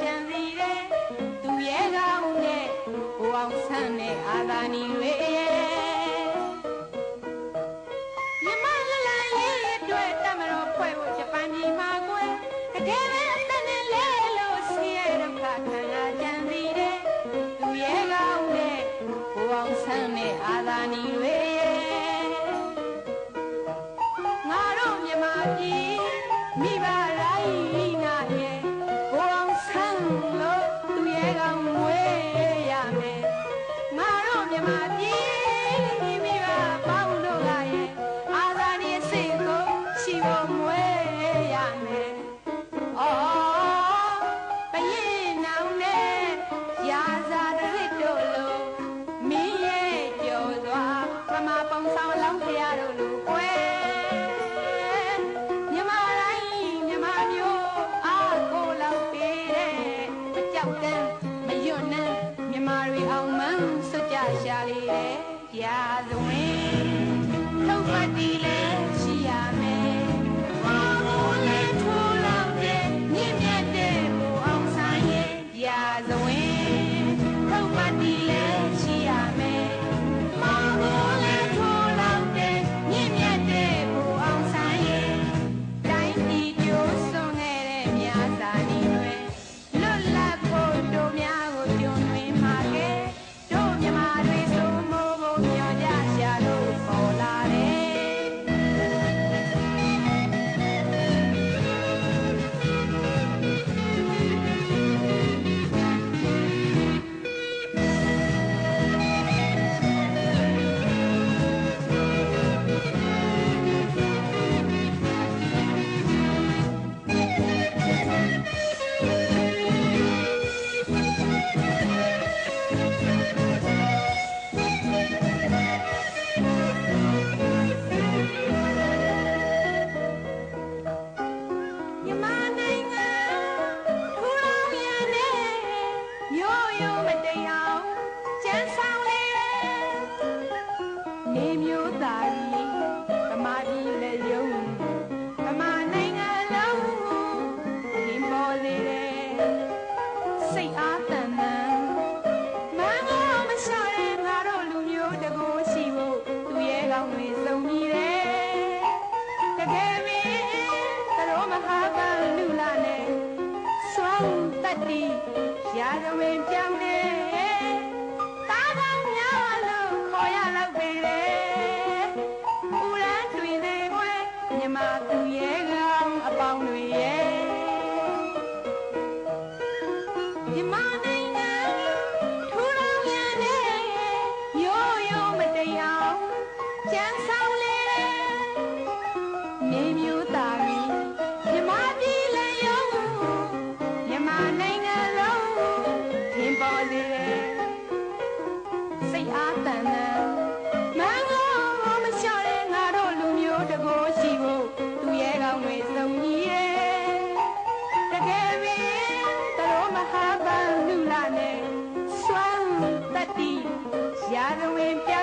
ကြံစီတယ်သူရဲကောင်းနဲ့ဘဝဆန်းတဲ့အာသာနီတွေ Yeah, the. တတ္တိရာဇဝင်ပြောင်းနေသားကောင်းများလို့ခေါ်ရလောက်ပေလေဦးလန်းတွင်သေးွယ်မြမသူရဲ့ကောင်အပေါင်းတွေရဲ့မြမနိုင်ငံထူထောင်ရတဲ့မျိုးရုံမတရားကျန်းစာ went.